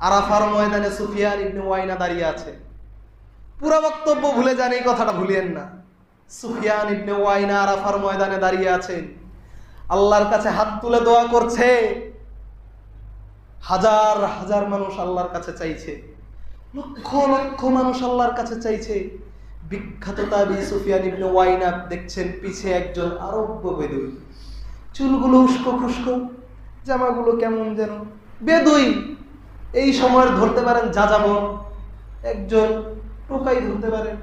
আরাফার ময়দানে সুফিয়ান ইবনে ওয়াইনা দাঁড়িয়ে আছে। পুরো বক্তব্য ভুলে যান, এই কথাটা ভুলিয়েন না। সুফিয়ান ইবনে ওয়াইনা আরাফার ময়দানে দাঁড়িয়ে আছেন। আল্লাহর কাছে হাত তুলে দোয়া করছে। হাজার হাজার মানুষ আল্লাহর কাছে চাইছে। লক্ষ লক্ষ মানুষ আল্লাহর কাছে চাইছে। বিখ্যাত তাবি সুফিয়ান ইবনে ওয়াইনা দেখছেন পিছে একজন আরব্য বেদুই চুলগুলো উস্কো খুস্কো জামাগুলো কেমন যেন। বেদুই এই সময়ের ধরতে পারেন যাযাবর। একজন টোকাই ধরতে পারেন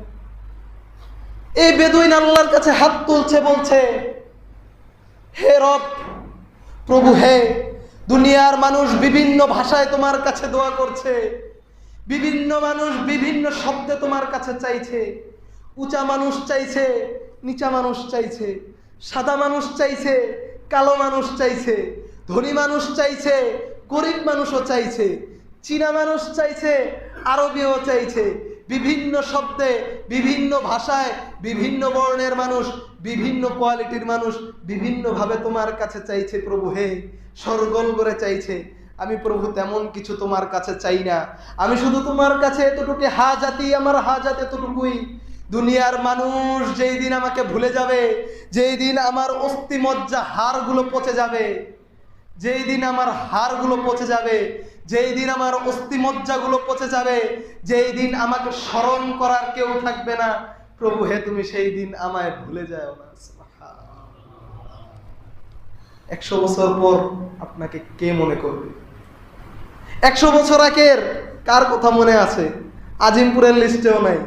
এই বেদুইন আল্লাহর কাছে হাত তুলছে, বলছে, হে রব, প্রভু হে, দুনিয়ার মানুষ বিভিন্ন ভাষায় তোমার কাছে দোয়া করছে। বিভিন্ন মানুষ বিভিন্ন শব্দে তোমার কাছে চাইছে। উঁচা মানুষ চাইছে, নিচা মানুষ চাইছে। সাদা মানুষ চাইছে, কালো মানুষ চাইছে। ধনী মানুষ চাইছে, গরিব মানুষও চাইছে। চীনা মানুষ চাইছে আরবীয় চাইছে। বিভিন্ন শব্দে, বিভিন্ন ভাষায়, বিভিন্ন বর্ণের মানুষ, বিভিন্ন কোয়ালিটির মানুষ বিভিন্নভাবে তোমার কাছে চাইছে, প্রভু হে, সরগোল করে চাইছে। আমি প্রভু তেমন কিছু তোমার কাছে চাই না। আমি শুধু তোমার কাছে এতটুকু হাজাতি আমার হা হাজাত এতটুকুই। দুনিয়ার মানুষ যেই দিন আমাকে ভুলে যাবে, যেই দিন আমার অস্থিমজ্জা হাড়গুলো পচে যাবে যেই দিন আমার হাড়গুলো পচে যাবে, যেই দিন আমার অস্থিমজ্জাগুলো পচে যাবে, যেই দিন আমাকে স্মরণ করার কেউ থাকবে না, প্রভু হে, তুমি সেই দিন আমায় ভুলে যাও না। একশো বছর পর আপনাকে কে মনে করবে? একশো বছর আগের কার কথা মনে আছে? আজিমপুরের লিস্টেও নাই।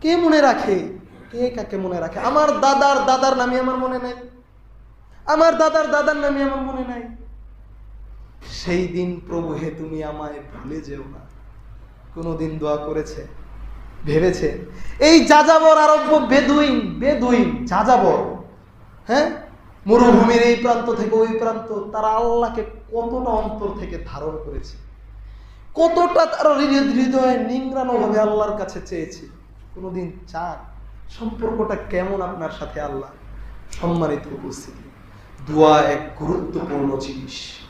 কে মনে রাখে? কে কাকে মনে রাখে? আমার দাদার দাদার নামই আমার মনে নাই। আমার দাদার দাদার নামই আমার মনে নাই। সেই দিন প্রভু হে, তুমি আমায় ভুলে যেও না। কোনোদিন দোয়া করেছে, ভেবেছে, এই যাযাবর আরব্য বেদুইন বেদুইন, যাযাবর হ্যাঁ? মরুভূমির এই প্রান্ত থেকে ওই প্রান্ত, তারা আল্লাহকে কতটা অন্তর থেকে ধারণ করেছে। কতটা তারা হৃদয়- হৃদয়ে নিংরানো ভাবে আল্লাহর কাছে চেয়েছে। কোনোদিন চান সম্পর্কটা কেমন আপনার সাথে আল্লাহ? সম্মানিত উপস্থিতি। দোয়া এক গুরুত্বপূর্ণ জিনিস।